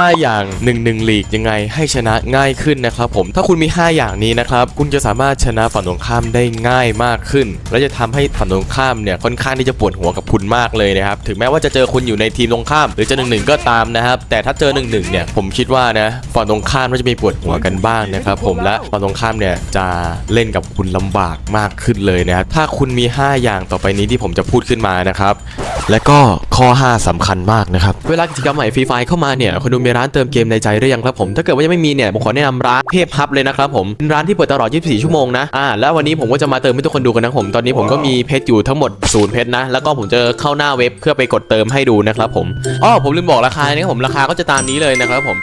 5 อย่าง1 1ลีกยังไงให้ชนะง่ายขึ้นนะครับผมถ้าคุณมี 5 อย่างนี้นะครับคุณจะสามารถชนะฝั่งตรงข้ามได้ง่ายมากขึ้น และจะทำให้ฝั่งตรงข้ามเนี่ยค่อนข้างที่จะปวดหัวกับคุณมากเลยนะครับถึงแม้ว่าจะเจอคุณอยู่ในทีมตรงข้าม หรือจะหนึ่งหนึ่งก็ตามนะครับแต่ถ้าเจอหนึ่งหนึ่งเนี่ยผมคิดว่านะฝั่งตรงข้ามก็จะมีปวดหัวกันบ้างนะครับผมและฝั่งตรงข้ามเนี่ยจะเล่นกับคุณลำบากมากขึ้นเลยนะครับถ้าคุณมี 5 อย่างต่อไปนี้ที่ผมจะพูดขึ้นมานะครับและก็ข้อ 5สำคัญมากนะครับเวลากิจกรรมใหม่ฟรีไฟเข้ามาเนี่ยคุณดูมีร้านเติมเกมในใจหรือยังครับผม ถ้าเกิดว่ายังไม่มีเนี่ยผมขอแนะนำร้านเทพฮับเลยนะครับผมเป็นร้านที่เปิดตลอด 24 ชั่วโมงนะอ่าแล้ววันนี้ผมก็จะมาเติมให้ทุกคนดูกันนะผมตอนนี้ผมก็มีเพชรอยู่ทั้งหมดศูนย์เพชรนะแล้วก็ผมจะเข้าหน้าเว็บเพื่อไปกดเติมให้ดูนะครับผมอ๋อผมลืมบอกราคานะครับผมราคาก็จะตามนี้เลยนะครับผม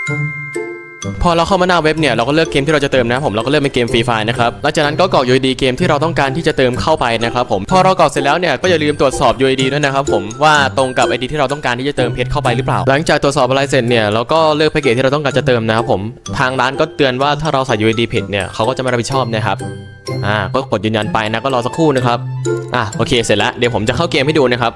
พอเราเข้ามาหน้าเว็บเนี่ยเราก็เลือกเกมที่เราจะเติมนะผมเราก็เลือกเป็นเกมฟรีไฟนะครับหลังจากนั้นก็กรอก UID เกมที่เราต้องการที่จะเติมเข้าไปนะครับผมพอเรากรอกเสร็จแล้วเนี่ยก็อย่าลืมตรวจสอบ UID ด้วยนะครับผมว่าตรงกับ ID ที่เราต้องการที่จะเติมเพชรเข้าไปหรือเปล่า หลังจากตรวจสอบอะไรเสร็จเนี่ยเราก็เลือกแพ็กเกจที่เราต้องการจะเติมนะครับผมทางร้านก็เตือนว่าถ้าเราใส่ UID ผิดเนี่ยเขาก็จะไม่รับผิดชอบนะครับอ่าก็กดยืนยันไปนะก็รอสักครู่นะครับอะโอเคเสร็จแล้วเดี๋ยวผมจะเข้าเกมให้ดูนะครับ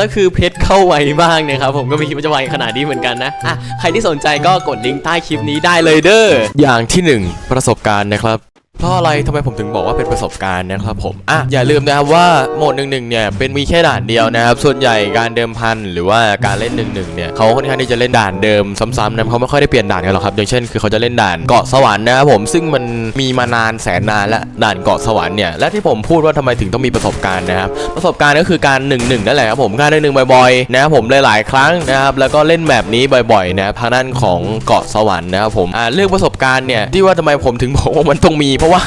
แล้วคือเพชรเข้าไวมากเนี่ยครับผมก็ไม่คิดว่าจะไวขนาดนี้เหมือนกันนะอะใครที่สนใจก็กดลิงก์ใต้คลิปนี้ได้เลยเด้ออย่างที่ 1 ประสบการณ์นะครับ เพราะอะไรทำไมผมถึงบอกว่าเป็นประสบการณ์นะครับผมอะอย่าลืมนะครับว่าโหมดหนึ่งหนึ่งเนี่ยเป็นมีแค่ด่านเดียวนะครับ ส่วนใหญ่การเดิมพันหรือว่าการเล่นหนึ่งหนึ่งเนี่ยเขาค่อนข้างที่จะเล่นด่านเดิมซ้ำๆนะเขาไม่ค่อยได้เปลี่ยนด่านกันหรอกครับ อย่างเช่น คือเขาจะเล่นด่านเกาะสวรรค์นะครับผมซึ่งมันมีมานานแสนนานและด่านเกาะสวรรค์เนี่ยและที่ผมพูดว่าทำไมถึงต้องมีประสบการณ์นะครับ ประสบการณ์ก็คือการหนึ่งหนึ่งนั่นแหละครับผมการหนึ่งหนึ่งบ่อยๆนะครับผมหลายๆครั้งนะครับแล้วก็เล่นแบบนี้บ่อยๆนะครับทางด้านของเกาะสวรรค์นะครับผมอ่าเรื่องประสบการณ์เนี่ยที่ว่าทำไมผมถึงบอกว่ามันต้องมีเพราะว่า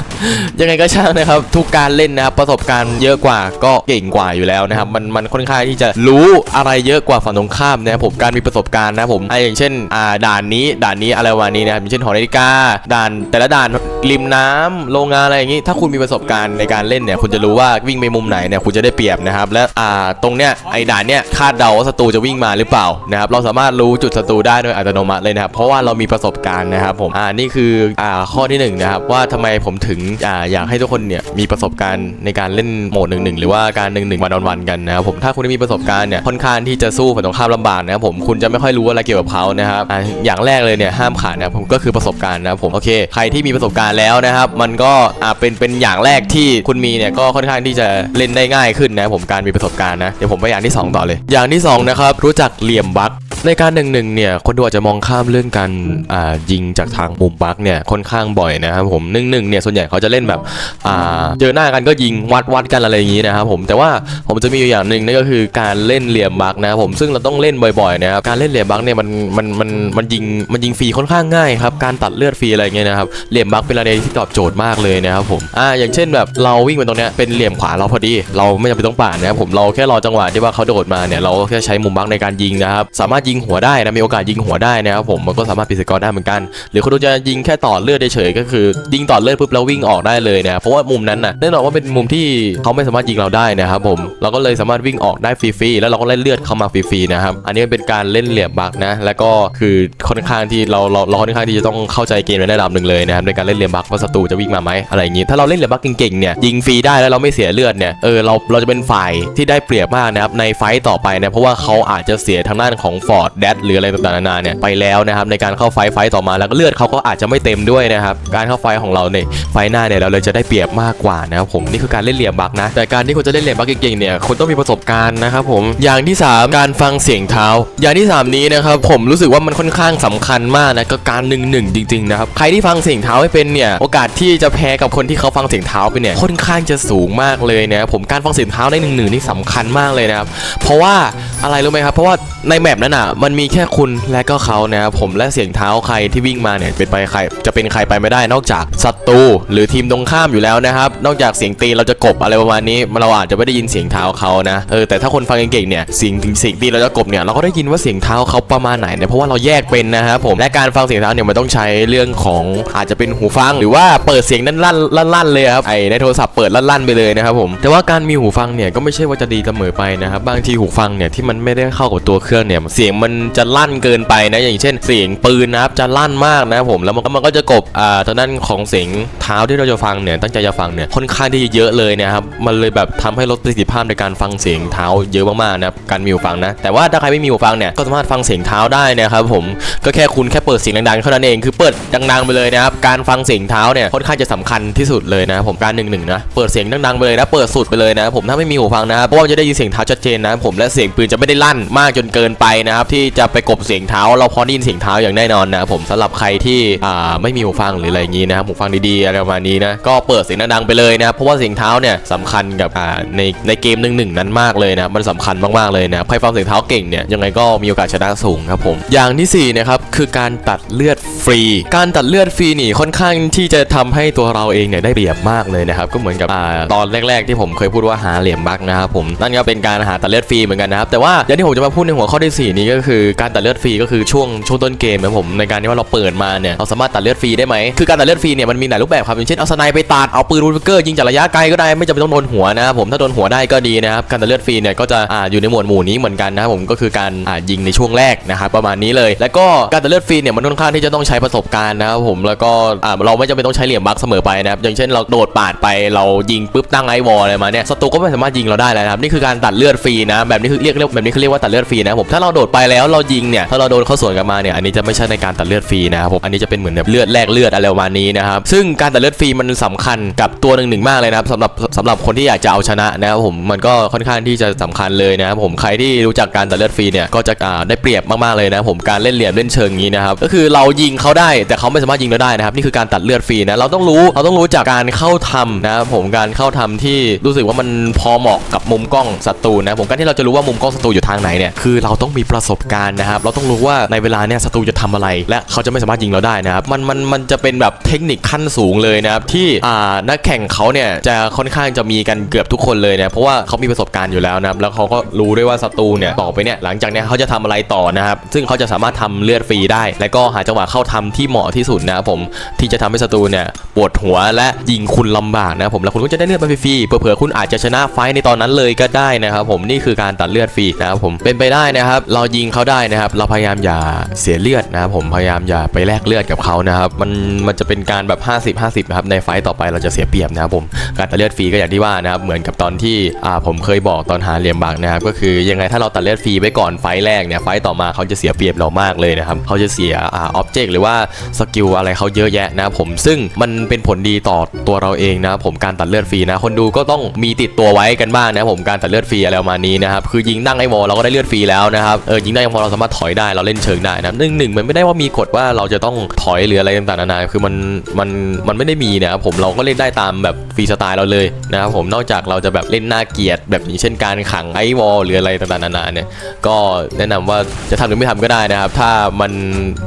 ยังไงก็ช่างนะครับ ทุกการเล่นนะครับประสบการณ์เยอะกว่าก็เก่งกว่าอยู่แล้วนะครับ มันมันค่อนข้างที่จะรู้อะไรเยอะกว่าฝั่งตรงข้ามนะครับผมการมีประสบการณ์นะครับผมอ่าอย่างเช่นอ่าด่านนี้ด่านนี้อะไรวันนี้นะครับอย่างเช่นหอนาฬิกาด่านแต่ละด่านริมน้ำโรงงานอะไรอย่างงี้ ถ้าคุณมีประสบการณ์ในการเล่นเนี่ยคุณจะรู้ว่าวิ่งไปมุมไหนเนี่ยคุณจะได้เปรียบนะครับและอ่าตรงเนี้ยไอ้ด่านเนี้ยคาดเดาว่าศัตรูจะวิ่งมาหรือเปล่านะครับเราสามารถรู้จุดศัตรูได้โดยอัตโนมัติเลยนะครับเพราะว่าเรามีประสบการณ์นะครับผมอ่านี่คืออ่าข้อที่หนึ่งนะครับว่าทำไมผมถึงออยากให้ทุกคนเนี่ยมีประสบการณ์ในการเล่นโหมดหนึ่งหนึ่งหรือว่าการหนึ่งหนึ่งวันวันกันนะครับผมถ้าคุณไม่มีประสบการณ์เนี่ยค่อนข้างที่จะสู้ฝั่งตรงข้ามลำบากนะครับผมคุณจะไม่ค่อยรู้อะไรเกี่ยวกับเขานะครับออย่างแรกเลยเนี่ยห้ามขาดนะผมก็คือประสบการณ์นะครับผมโอเค ใครที่มีประสบการณ์แล้วนะครับ มันก็อ่าเป็นเป็นอย่างแรกที่คุณมีเนี่ยก็ค่อนข้างที่จะเล่นได้ง่ายขึ้นนะครับผมการมีประสบการณ์นะเดี๋ยวผมไปอย่างที่สองต่อเลย อย่างที่สองนะครับรู้จักเหลี่ยมบั๊ก ในการหนึ่งหนึ่งเนี่ยคนดูอาจจะมองข้ามเรื่องการอ่ายิงจากทางมุมบักเนี่ยค่อนข้างบ่อยนะครับผมหนึ่งหนึ่งเนี่ยส่วนใหญ่เขาจะเล่นแบบอ่าเจอหน้ากันก็ยิงวัดวัดกันอะไรอย่างนี้นะครับผมแต่ว่าผมจะมีอยู่อย่างหนึ่งนั่นก็คือการเล่นเหลี่ยมบักนะครับผมซึ่งเราต้องเล่นบ่อยๆนะครับการเล่นเหลี่ยมบักเนี่ยมันมันมันมันยิงมันยิงฟรีค่อนข้างง่ายครับการตัดเลือดฟรีอะไรเงี้ยนะครับเหลี่ยมบักเป็นอะไรที่ตอบโจทย์มากเลยนะครับผมอ่าอย่างเช่นแบบเราวิ่งไปตรงเนี้ยเป็นเหลี่ยมขวาเราพอดี เราไม่จำเป็นต้องป่านนะครับผมเราแค่รอจังหวะที่ว่าเขาโดดมาเนี่ยเราแค่ใช้มุมบักในการยิงนะครับสามารถยิงิงหัวได้นะมีโอกาสยิงหัวได้นะครับผมมันก็สามารถปิดสกอร์ได้เหมือนกัน หรือคุณจะยิงแค่ต่อเลือดเฉยก็คือยิงต่อเลือดปุ๊บแล้ววิ่งออกได้เลยนะเพราะว่ามุมนั้นน่ะแน่นอนว่าเป็นมุมที่เขาไม่สามารถยิงเราได้นะครับผมเราก็เลยสามารถวิ่งออกได้ฟรีๆแล้วเราก็เล่นเลือดเข้ามาฟรีๆนะครับอันนี้เป็นการเล่นเหลี่ยมบักนะ แล้วก็คือค่อนข้างที่เราเราเราค่อนข้างที่จะต้องเข้าใจเกมในระดับหนึ่งเลยนะครับในการเล่นเหลี่ยมบักว่าศัตรูจะวิ่งมาไหมอะไรอย่างนี้ถ้าเราเล่นเหลี่ยมบักเก่งๆเนี่ยยิงฟรีได้แล้วเราไม่เสียเลือดเนี่ยเออเราเราจะเป็นฝ่ายที่ได้เปรียบมากนะครับในไฟต์ต่อไปนะเพราะว่าเขาอาจจะเสียทางด้านของฟอร์ดแดดหรืออะไรต่างๆนานาเนี่ยไปแล้วนะครับในการเข้าไฟไฟต่อมาแล้วก็เลือดเขาก็อาจจะไม่เต็มด้วยนะครับการเข้าไฟของเราในไฟหน้าเนี่ยเราเลยจะได้เปรียบมากกว่านะครับผมนี่คือการเล่นเหลี่ยมบักนะ แต่การที่คุณจะเล่นเหลี่ยมบักเก่งๆเนี่ยคุณต้องมีประสบการณ์นะครับผมอย่างที่สามการฟังเสียงเท้า อย่างที่สามนี้นะครับผมรู้สึกว่ามันค่อนข้างสำคัญมากนะก็การหนึ่งหนึ่งจริงๆนะครับใครที่ฟังเสียงเท้าไม่เป็นเนี่ยโอกาสที่จะแพ้กับคนที่เขาฟังเสียงเท้าไปเนี่ยค่อนข้างจะสูงมากเลยนะครับผมการฟังเสียงเท้าในหนึ่งหนึ่งนี่สำคัญมากเลยนะครับเพราะว่าอะไรรู้ไหมครับเพราะว่าในแมปนั้นอะมันมีแค่คุณและก็เขานะครับผมและเสียงเท้าใครที่วิ่งมาเนี่ยเป็นไปใครจะเป็นใครไปไม่ได้นอกจากศัตรูหรือทีมตรงข้ามอยู่แล้วนะครับ นอกจากเสียงตีนเราจะกบอะไรประมาณนี้เราอาจจะไม่ได้ยินเสียงเท้าเขานะเออแต่ถ้าคนฟังเก่งๆเนี่ยเสียงถึงเสียงตีนเราจะกบเนี่ยเราก็ได้ยินว่าเสียงเท้าเขาประมาณไหนเนี่ยเพราะว่าเราแยกเป็นนะครับผมและการฟังเสียงเท้าเนี่ยมันต้องใช้เรื่องของอาจจะเป็นหูฟัง หรือว่าเปิดเสียงนั่นลั่นลั่นลั่นเลยครับไอในโทรศัพท์เปิดลั่นลั่นไปเลยนะครับผมแต่ว่าการมีหูฟังเนี่ยก็ไม่ใช่ว่าจะดีเสมอไปนะครับบางทีหูฟังเนี่ยที่มันไม่ได้เข้ากับตัวเครื่องเนี่ยเสียงมันจะลั่นเกินไปนะอย่างเช่น เสียงปืนนะครับจะลั่นมากนะครับผมแล้วมันก็มันก็จะกบอ่าทางด้านของเสียงเท้าที่เราจะฟังเนี่ยตั้งใจจะฟังเนี่ยค่อนข้างที่จะเยอะเลยนะครับมันเลยแบบทำให้ลดประสิทธิภาพในการฟังเสียงเท้าเยอะมากๆนะครับการมีหูฟังนะ แต่ว่าถ้าใครไม่มีหูฟังเนี่ยก็สามารถฟังเสียงเท้าได้นะครับผมก็แค่คุณแค่เปิดเสียงดังๆเท่านั้นเองคือเปิดดังๆไปเลยนะครับการฟังเสียงเท้าเนี่ยค่อนข้างจะสำคัญที่สุดเลยนะครับผมการหนึ่งหนึ่งนะเปิดเสียงดังๆไปเลยนะเปิดสุดไปเลยนะผมถ้าไม่มีหูฟังนะครับเพราะว่าจะได้ยินเสียงเท้าชัดเจนนะผมและเสียงปืนจะไม่ได้ลั่นมากจนเกินไปนะครับที่จะไปกบเสียงเท้า เราพอได้ยินเสียงเท้าอย่างแน่นอนนะผมสำหรับใครที่อ่าไม่มีหูฟังหรืออะไรอย่างนี้นะครับหูฟังดีๆอะไรประมาณนี้นะก็เปิดเสียงดังๆไปเลยนะเพราะว่าเสียงเท้าเนี่ยสำคัญกับอ่าในในเกมหนึ่งหนึ่งนั้นมากเลยนะมันสำคัญมากๆเลยนะใครฟังเสียงเท้าเก่งเนี่ยยังไงก็มีโอกาสชนะสูงครับผมอย่างที่สี่นะครับคือการตัดเลือดฟรี การตัดเลือดฟรีนี่ค่อนข้างที่จะทำให้ตัวเราเองเนี่ยได้เปรียบมากเลยนะครับก็เหมือนกับอ่าตอนแรก ๆ ที่ผมเคยพูดว่าหาเหลี่ยมบักนะครับผมนั่นก็เป็นการหาตัดเลือดฟรีเหมือนกันนะครับแต่ว่าอย่างที่ผมจะมาพูดในหัวข้อที่สี่นี้ก็ก็คือการตัดเลือดฟรีก็คือช่วงช่วงต้นเกมนะผมในการที่ว่าเราเปิดมาเนี่ยเราสามารถตัดเลือดฟรีได้ไหมคือการตัดเลือดฟรีเนี่ยมันมีหลายรูปแบบครับอย่างเช่นเอาสไนไปตัดเอาปืนรูนเกอร์ยิงจากระยะไกลก็ได้ไม่จำเป็นต้องโดนหัวนะครับผมถ้าโดนหัวได้ก็ดีนะครับการตัดเลือดฟรีเนี่ยก็จะอ่าอยู่ในหมวดหมู่นี้เหมือนกันนะครับผมก็คือการอ่ายิงในช่วงแรกนะครับประมาณนี้เลย แล้วก็การตัดเลือดฟรีเนี่ยมันค่อนข้างที่จะต้องใช้ประสบการณ์นะครับผมแล้วก็อ่าเราไม่จำเป็นต้องใช้เหลี่ยมบักเสมอไปนะครับอย่างเช่นเราโดดปาดไปเรายิงปุ๊บตั้งไอวอลอะไรมาเนี่ยศัตรูก็ไม่สามารถยิงเราได้แล้วนะครับนี่คือการตัดเลือดฟรีนะแบบนี้คือเรียกเรียกแบบนี้เขาเรียกว่าตัดเลือดฟรีนะผมถ้าเราโดดไปแล้วเรายิงเนี่ยถ้าเราโดนเข้าสวนกลันมาเนี่ยอันนี้จะไม่ใช่ในการตัดเลือดฟรีนะครับผมอันนี้จะเป็นเหมือนแบบเลือดแลกเลือดอะไรประมาณนี้นะครับซึ่งการตัดเลือดฟรีมันสำคัญกับตัวหนึ่งหนึ่งมากเลยนะครับสำหรับสำหรับคนที่อยากจะเอาชนะนะครับผมมันก็ค่อนข้างที่จะสำคัญเลยนะครับผมใครที่รู้จักการตัดเลือดฟรีเนี่ยก็จะอ่าได้เปรียบมากๆเลยนะผมการเล่นเหลี่ยมเล่นเชิงอย่างนี้นะครับก็คือเรายิงเขาได้แต่เขาไม่สามารถยิงเราได้นะครับนี่คือการตัดเลือดฟรีนะเราต้องรู้เราต้องรู้จากการเข้าทำนะครับผมการเข้าทำที่รู้สึกว่ามันพอเหมาะกับมุมกล้องศัตรูนะผมการที่เราจะรู้ว่ามุมกล้องศัตรูอยู่ทางไหนเนี่ยคือเราต้องมีประสบการณ์นะครับ เราต้องรู้ว่าในเวลาเนี่ยศัตรูจะทำอะไร และเขาจะไม่สามารถยิงเราได้นะครับ มันมันมันจะเป็นแบบเทคนิคขั้นสูงเลยนะครับที่อ่านักแข่งเขาเนี่ยจะค่อนข้างจะมีกันเกือบทุกคนเลยนะเพราะว่าเขามีประสบการณ์อยู่แล้วนะครับแล้วเขาก็รู้ด้วยว่าศัตรูเนี่ยต่อไปเนี่ยหลังจากเนี้ยเขาจะทำอะไรต่อนะครับซึ่งเขาจะสามารถทำเลือดฟรีได้ แล้วก็หาจังหวะเข้าทำที่เหมาะที่สุดนะครับผมที่จะทำให้ศัตรูเนี่ยปวดหัวและยิงคุณลำบากนะครับผมแล้วคุณก็จะได้เลือดฟรีๆเผื่อคุณอาจจะชนะไฟในตอนนั้นเลยก็ได้นะครับผมนี่คือการตัดเลือดฟรีนะครับผมเป็นไปได้นะครับเรายิงิงเขาได้นะครับ เราพยายามอย่าเสียเลือดนะครับผมพยายามอย่าไปแลกเลือดกับเขานะครับ มันมันจะเป็นการแบบ 50 50นะครับในไฟต์ต่อไปเราจะเสียเปรียบนะครับผมการตัดเลือดฟรีก็อย่างที่ว่านะครับเหมือนกับตอนที่อ่าผมเคยบอกตอนหาเหลี่ยมบักนะครับก็คือยังไงถ้าเราตัดเลือดฟรีไว้ก่อนไฟต์แรกเนี่ยไฟต์ต่อมาเขาจะเสียเปรียบเรามากเลยนะครับเขาจะเสียอ่าออบเจกต์หรือว่าสกิลอะไรเขาเยอะแยะนะครับผมซึ่งมันเป็นผลดีต่อตัวเราเองนะครับผมการตัดเลือดฟรีนะ คนดูก็ต้องมีติดตัวไว้กันบ้างนะครับผมการตัดเลือดฟรีอะไรประมาณนี้นะครับคือยิงตั้งไอวอลเราก็ได้เลือดฟรีแล้วนะครับเออยิงได้ไอเราสามารถถอยได้เราเล่นเชิงได้นะหนึ่งหนึ่งมันไม่ได้ว่ามีกฎว่าเราจะต้องถอยหรืออะไรต่างๆนานาคือมันมันมันไม่ได้มีนะครับผมเราก็เล่นได้ตามแบบฟรีสไตล์เราเลยนะครับผมนอกจากเราจะแบบเล่นน่าเกลียดแบบอย่างเช่นการขังไอวอลหรืออะไรต่างๆนานาเนี่ยก็แนะนำว่าจะทำหรือไม่ทำก็ได้นะครับ ถ้ามัน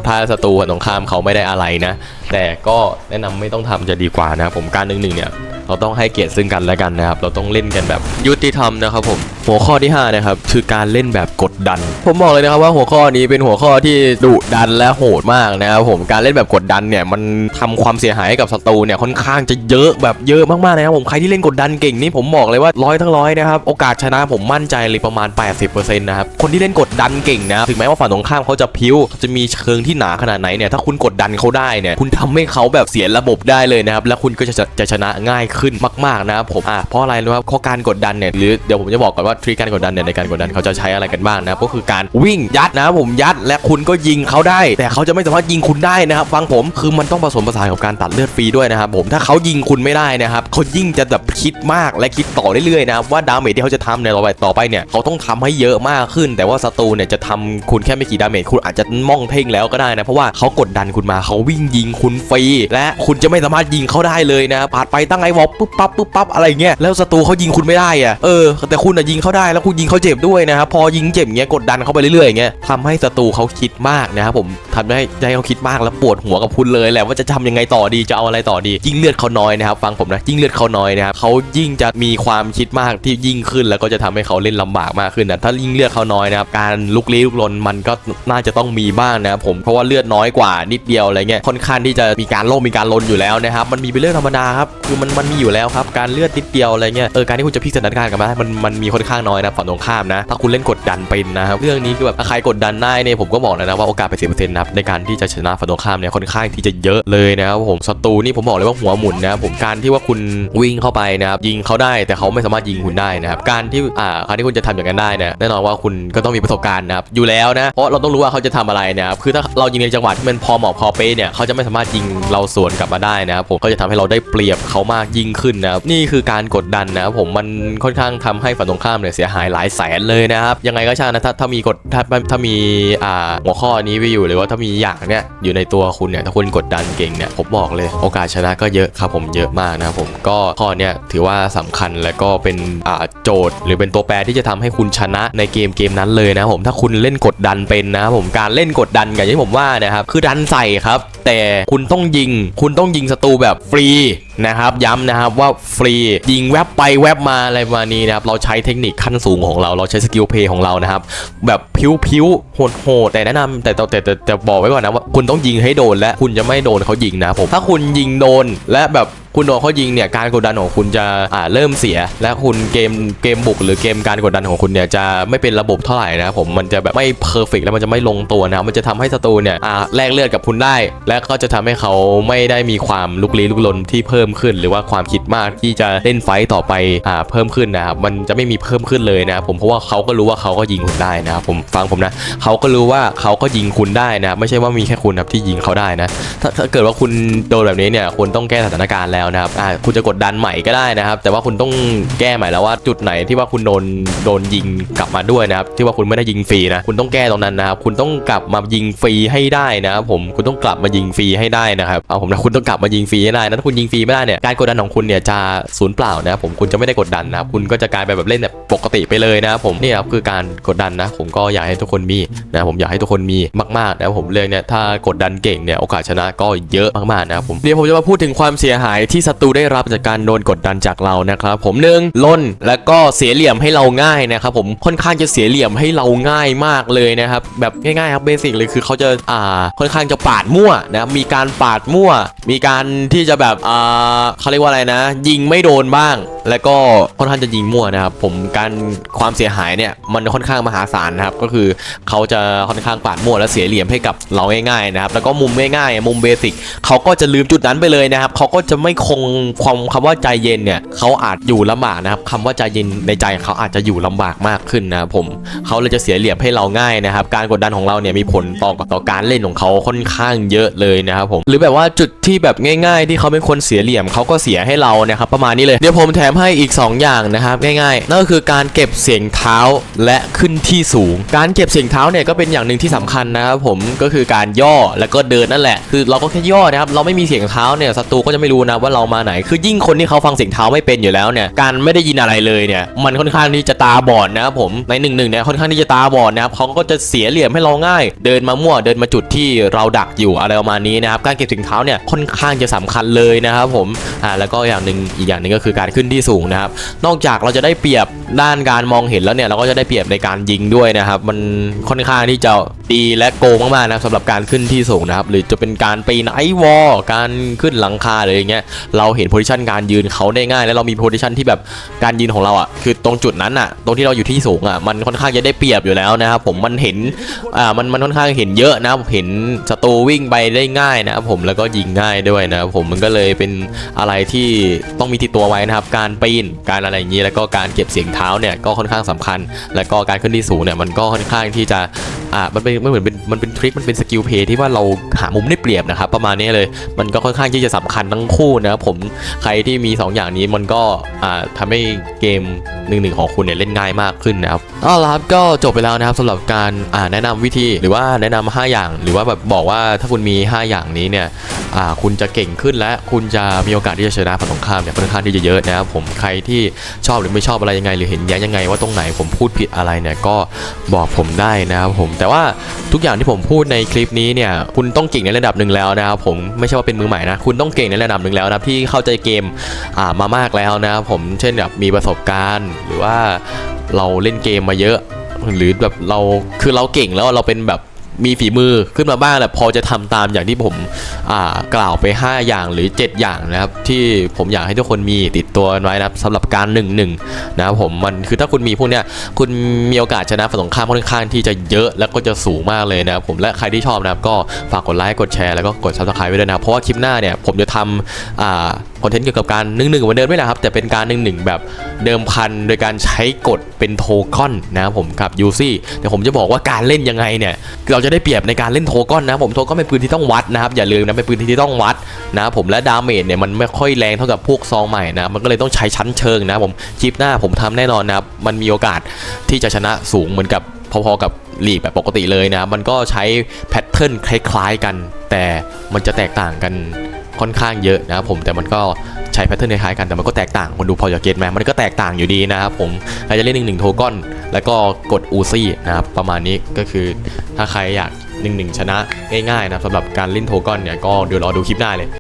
ถ้าศัตรูฝั่งตรงข้ามเขาไม่ได้อะไรนะ แต่ก็แนะนำไม่ต้องทำจะดีกว่านะครับผมการหนึ่งหนึ่งเนี่ย เราต้องให้เกียรติซึ่งกันและกันนะครับ เราต้องเล่นกันแบบยุติธรรมนะครับผม หัวข้อที่5นะครับคือการเล่นแบบกดดัน ผมบอกเลยนะครับว่าหัวข้อนี้เป็นหัวข้อที่ดุดันและโหดมากนะครับผม การเล่นแบบกดดันเนี่ยมันทำความเสียหายให้กับศัตรูเนี่ยค่อนข้างจะเยอะแบบเยอะมากๆนะครับผมใครที่เล่นกดดันเก่งนี่ผมบอกเลยว่าร้อยทั้งร้อยนะครับโอกาสชนะผมมั่นใจเลยประมาณ 80%นะครับคนที่เล่นกดดันเก่งนะถึงแม้ว่าฝั่งตรงข้ามเขาจะพิ้วจะมีเชิงที่หนาขนาดไหนเนี่ยถ้าคุณกดดันเขาได้เนี่ยคุณทำให้เขาแบบเสียระบบได้เลยนะครับแล้วคุณก็จะจะจะชนะง่ายขขึ้นมากๆนะครับผมอะเพราะอะไรรู้ครับเพราะการกดดันเนี่ยหรือเดี๋ยวผมจะบอกก่อนว่าทริคการกดดันเนี่ยในการกดดันเขาจะใช้อะไรกันบ้างนะครับก็คือการวิ่งยัดนะผมยัดและคุณก็ยิงเขาได้ แต่เขาจะไม่สามารถยิงคุณได้นะครับฟังผมคือมันต้องผสมผสานกับการตัดเลือดฟรีด้วยนะครับผมถ้าเขายิงคุณไม่ได้นะครับเขายิ่งจะแบบคิดมากและคิดต่อเรื่อยๆนะครับว่าดาเมจที่เขาจะทำในต่อไปต่อไปเนี่ยเขาต้องทำให้เยอะมากขึ้น แต่ว่าศัตรูเนี่ยจะทำคุณแค่ไม่กี่ดาเมจคุณอาจจะม่องเท่งแล้วก็ได้นะเพราะว่าเขากดดันคุณมาเขาวิ่งยิงคุณฟรีและคุณจะไม่สามารถยิงเขาได้เลยนะปาดไปตั้งไอ้วอลปุ๊บปั๊บปุ๊บปั๊บอะไรเงี้ยแล้วศัตรูเขายิงคุณไม่ได้อะเออแต่คุณอะยิงเขาได้แล้วคุณยิงเขาเจ็บด้วยนะครับพอยิงเจ็บเงี้ยกดดันเขาไปเรื่อยๆอย่างเงี้ยทำให้ศัตรูเขาคิดมากนะครับผมทำให้ให้เขาคิดมากแล้วปวดหัวกับคุณเลยแหละว่าจะทำยังไงต่อดีจะเอาอะไรต่อดียิ่งเลือดเขาน้อยนะครับฟังผมนะยิ่งเลือดเขาน้อยนะครับเขายิ่งจะมีความคิดมากที่ยิ่งขึ้น แล้วก็จะทำให้เขาเล่นลำบากมากขึ้นนะถ้ายิ่งเลือดเขาน้อยนะครับการลุกลี้ลุกลนมันก็น่าจะต้องมีบ้างนะครับผมเพราะว่าเลือดน้อยกว่านิดเดียวอะไรเงี้ยค่อนข้างที่จะมีการโลภมีการลนอยู่แล้วนะครับมันมีเป็นเรื่องธรรมดาครับคือมันมันมีอยู่แล้วครับการเลือดนิดเดียวอะไรเงี้ยเออการที่คุณจะพลิกสถานการณ์กลันมาได้มันมันมีค่อนข้างน้อยนะฝั่งตรงข้ามนะ ถ้าคุณเล่นกดดันเป็นนะครับเรื่องนี้คือแบบใครกดดันได้เนี่ยผมก็บอกแล้วนะว่าโอกาสไปสิบเปอร์เซ็นต์นะครับในการที่จะชนะฝั่งตรงข้ามเนี่ยค่อนข้างที่จะเยอะเลยนะครับผมศัตรูนี่ผมบอกเลยว่าหัวหมุนนะผมการที่ว่าคุณวิ่งเข้าไปนะครับยิงเขาได้แต่เขาไม่สามารถยิงคุณได้นะครับการที่อ่าการที่คุณจะทำอย่างนั้นได้นี่ยแน่นอนว่าคุณก็ต้องมีประสบการณ์นะครับอยู่แล้วนะเพราะเราต้องรู้ว่าเขาจะทำอะไรนะครับคือถ้าเรายิงในจังหวะที่มันพอเหมาะพอเป๊ะเนี่ยเขาจะไม่สามารถยิงเราสวนกลับมาได้นะครับผมก็จะทำให้เราได้เปรียบเขามากยิ่งขึ้นนะครับนี่คือการกดดันนะครับผมมันค่อนข้างทำให้ฝั่งตรงข้ามเนี่ยเสียหายหลายแสนเลยนะครับยังไงก็ช่างนะถ้าถ้ามีกดถ้าถ้ามีอ่าหัวข้อนี้ไปอยู่หรือว่าถ้ามีอย่างเนี้ยอยู่ในตัวคุณเนี่ยถ้าคุณกดดันเก่งเนี่ยผมบอกเลย โอกาสชนะก็เยอะครับผมเยอะมากนะครับผมก็ข้อเนี้ยถือว่าสำคัญและก็เป็นอ่าโจทย์ หรือเป็นตัวแปรที่จะทำให้คุณชนะในเกมเกมนั้นเลยนะผมถ้าคุณเล่นกดดันเป็นนะครับผมการเล่นกดดันอย่างที่ผมว่านะครับคือดันใส่ครับ แต่คุณต้องยิง คุณต้องยิงศัตรูแบบฟรี นะครับย้ำนะครับว่าฟรียิงแวบไปแวบมาอะไรประมาณนี้นะครับเราใช้เทคนิคขั้นสูงของเรา เราใช้สกิลเพย์ของเรานะครับแบบพิ้วๆโหดๆแต่แนะนำแต่แต่แต่แต่แต่บอกไว้ก่อนนะว่าคุณต้องยิงให้โดนและคุณจะไม่โดนเขายิงนะผมถ้าคุณยิงโดนและแบบ คุณโดนเขายิงเนี่ยการกดดันของคุณจะอ่าเริ่มเสีย และคุณเกมเกมบุกหรือเกมการกดดันของคุณเนี่ยจะไม่เป็นระบบเท่าไหร่นะครับผมมันจะแบบไม่เพอร์เฟกแล้วมันจะไม่ลงตัวนะมันจะทำให้ศัตรูเนี่ยอ่าแลกเลือดกับคุณได้ และก็จะทำให้เขาไม่ได้มีความลุกลี้ลุกลนที่เพิ่มขึ้น หรือว่าความคิดมากที่จะเล่นไฟต์ต่อไปอ่าเพิ่มขึ้นนะครับมันจะไม่มีเพิ่มขึ้นเลยนะครับผมเพราะว่าเขาก็รู้ว่าเขาก็ยิงคุณได้นะครับผมฟังผมนะเขาก็รู้ว่าเขาก็ยิงคุณได้นะ ไม่ใช่ว่ามีแค่คุณครับที่ยิงเขาได้นะถ้าเกิดว่าคุณโดนแบบนี้เนี่ยคุณต้องแก้สถานการณ์แล้วนะครับอ่าคุณจะกดดันใหม่ก็ได้นะครับ แต่ว่าคุณต้องแก้ใหม่แล้วว่าจุดไหนที่ว่าคุณโดนโดนยิงกลับมาด้วยนะครับ ที่ว่าคุณไม่ได้ยิงฟรีนะคุณต้องแก้ตรงนั้นนะครับ คุณต้องกลับมายิงฟรีให้ได้นะครับผมคุณต้องกลับมายิงฟรีให้ได้นะครับเอาผมนะคุณต้องกลับมายิงฟรีให้ได้นะถ้าคุณยิงฟรีไม่ได้เนี่ยการกดดันของคุณเนี่ยจะสูญเปล่านะครับผมคุณจะไม่ได้กดดันนะครับคุณก็จะกลายไปแบบเล่นแบบปกติไปเลยนะครับผมนี่ครับคือการกดดันนะ ผมก็อยากให้ทุกคนมีนะผมอยากให้ทุกคนมีมากๆนะครับผมเรื่องเนี่ยถ้ากดดันเก่งเนี่ยโอกาสชนะก็เยอะมากๆนะครับผมเดี๋ยวผมจะมาพูดถึงความเสียหายทที่ศัตรูได้รับจากการโดนกดดันจากเรานะครับผมหนึ่งล่นแล้วก็เสียเหลี่ยมให้เราง่ายนะครับผมค่อนข้างจะเสียเหลี่ยมให้เราง่ายมากเลยนะครับแบบง่ายๆครับเบสิกเลยคือเขาจะอ่าค่อนข้างจะปาดมั่วนะครับมีการปาดมั่ว มีการที่จะแบบอ่าเขาเรียกว่าอะไรนะ ยิงไม่โดนบ้าง แล้วก็ค่อนข้างจะยิงมั่วนะครับผมการความเสียหายเนี่ยมันค่อนข้างมหาศาลนะครับก็คือเขาจะค่อนข้างปาดมั่วและเสียเหลี่ยมให้กับเราง่ายๆนะครับแล้วก็มุมง่ายๆมุมเบสิกเขาก็จะลืมจุดนั้นไปเลยนะครับเขาก็จะไม่คงความคำว่าใจเย็นเนี่ยเขาอาจอยู่ลำบากนะครับคำว่าใจเย็นในใจเขาอาจจะอยู่ลำบากมากขึ้นนะครับผมเขาเลยจะเสียเหลี่ยมให้เราง่ายนะครับ การกดดันของเราเนี่ยมีผลต่อต่อการเล่นของเขาค่อนข้างเยอะเลยนะครับผมหรือแบบว่าจุดที่แบบง่าย ๆ ที่เขาเป็นคนเสียเหลี่ยมเขาก็เสียให้เรานะครับประมาณนี้เลยเดี๋ยวผมแถมให้อีก 2 อย่างนะครับง่ายๆนั่นก็คือการเก็บเสียงเท้าและขึ้นที่สูง การเก็บเสียงเท้าเนี่ยก็เป็นอย่างหนึ่งที่สำคัญนะครับผมก็คือการย่อแล้วก็เดินนั่นแหละ คือเราก็แค่ย่อนะครับเราไม่มีเสียงเท้าเนี่ยศัตรูก็จะไม่รู้นะว่าเรามาไหน คือยิ่งคนที่เขาฟังเสียงเท้าไม่เป็นอยู่แล้วเนี่ยการไม่ได้ยินอะไรเลยเนี่ยมันค่อนข้างที่จะตาบอดนะครับผมในหนึ่งหนึ่งเนี่ยค่อนข้างที่จะตาบอดนะครับเขาก็จะเสียเหลี่ยมให้เราง่าย เดินมามั่วเดินมาจุดที่เราดักอยู่อะไรประมาณนี้นะครับการเก็บเสียงเท้าเนี่ยค่อนข้างจะสำคัญเลยนะครับผมอ่าแล้วก็อย่างหนึ่งอีกอย่างหนึ่งก็คือการขึ้นที่สูงนะครับนอกจากเราจะได้เปรียบด้านการมองเห็นแล้วเนี่ยเราก็จะได้เปรียบในการยิงด้วยนะครับมันค่อนข้างที่จะดีและโกงมากๆนะสำหรับการขึ้นที่สูงนะครับหรือจะเป็นการปีนไอวอลการขึ้นหลังคาอะไรอย่างเงี้ยเราเห็นโพซิชันการยืนเขาได้ง่าย แล้วเรามีโพซิชันที่แบบการยืนของเราอะคือตรงจุดนั้นอะตรงที่เราอยู่ที่สูงอะมันค่อนข้างจะได้เปรียบอยู่แล้วนะครับผมมันเห็นอ่ามันมันค่อนข้างเห็นเยอะนะเห็นศัตรูวิ่งไปได้ง่ายนะครับผมแล้วก็ยิงง่ายด้วยนะครับผมมันก็เลยเป็นอะไรที่ต้องมีติดตัวไว้นะครับ การปีนการอะไรอย่างนี้แล้วก็การเก็บเสียงเท้าเนี่ยก็ค่อนข้างสำคัญ แล้วก็การขึ้นที่สูงเนี่ยมันก็ค่อนข้างที่จะอ่ามันเป็นไม่เหมือนเป็นมันเป็นทริคมันเป็นสกิลเพย์ที่ว่าเราหามุมได้เปรียบนะครับประมาณนี้เลยมันก็ค่อนข้างที่จะสำคัญทั้งคู่นะครับผมใครที่มี 2 อย่างนี้มันก็อ่าทำให้เกมหนึ่งหนึ่งของคุณเนี่ยเล่นง่ายมากขึ้นนะครับเอาละครับก็จบไปแล้วนะครับสำหรับการอ่าแนะนำวิธีหรือว่าแนะนำ5อย่าง หรือว่าแบบบอกว่าถ้าคุณมี 5 อย่างนี้เนี่ยอ่าคุณจะเก่งขึ้นและคุณจะมีโอกาสที่จะชนะฝั่งตรงข้ามเนี่ยค่อนข้างที่จะเยอะนะครับผมใครที่ชอบหรือไม่ชอบอะไรยังไง หรือเห็นแย้งยังไงว่าตรงไหนผมพูดผิดอะไรเนี่ยก็บอกผมได้นะครับผมแต่ว่าทุกอย่างที่ผมพูดในคลิปนี้เนี่ยคุณต้องเก่งในระดับหนึ่งแล้วนะครับผมไม่ใช่ว่าเป็นมือใหม่นะคุณต้องเก่งในระดับหนึ่งแล้วนะที่เข้าใจเกมอ่ามามากแล้วนะครับผมเช่นแบบมีประสบการณ์ หรือว่าเราเล่นเกมมาเยอะ หรือแบบเราคือเราเก่งแล้วเราเป็นแบบ มีฝีมือขึ้นมาบ้างแหละพอจะทำตามอย่างที่ผมกล่าวไป 5 อย่างหรือ 7 อย่างนะครับ ที่ผมอยากให้ทุกคนมีติดตัวไว้นะครับสำหรับการ1นึนะครับผมมันคือถ้าคุณมีพวกเนี้ยคุณมีโอกาสชนะฝั่งตรงข้ามค่อนข้างที่จะเยอะแล้วก็จะสูงมากเลยนะครับผมและใครที่ชอบนะครับก็ฝากกดไลค์กดแชร์แล้วก็กด subscribe ไว้ด้วยนะเพราะว่าคลิปหน้าเนี่ยผมจะทำอ่าคอนเทนต์เกี่ยวกับการ1นึเหมือนเดิมไม่ละครับแต่เป็นการ1นึแบบเดิมพันโดยการใช้กดเป็นโทคอนนะครับผมกับยูซี่แต่ผมจะบอกว่าการเล่นยังไงเนี่ยเราจะจะได้เปรียบในการเล่นโทคอนนะผมโทคอนเป็นปืนที่ต้องวัดนะครับอย่าลืมนะเป็นปืนที่ต้องวัดนะครับผมและดาเมจเนี่ยมันไม่ค่อยแรงเท่ากับพวกซองใหม่นะมันก็เลยต้องใช้ชั้นเชิงนะผมคลิปหน้าผมทำแน่นอนนะครับมันมีโอกาสที่จะชนะสูงเหมือนกับพอๆกับลีกแบบปกติเลยนะ มันก็ใช้แพทเทิร์นคล้ายๆกัน แต่มันจะแตกต่างกันค่อนข้างเยอะนะผมแต่มันก็ ใช้แพทเทิร์นคล้ายๆกันแต่มันก็แตกต่างคนดูพอจะเก็ตไหมมันก็แตกต่างอยู่ดีนะครับผมใครจะเล่นหนึ่งหนึ่งโทก้อนแล้วก็กดอูซี่นะครับประมาณนี้ก็คือถ้าใครอยากหนึ่งหนึ่งชนะง่ายๆนะสำหรับการเล่นโทก้อนเนี่ยก็เดี๋ยวรอดูคลิปหน้าเลย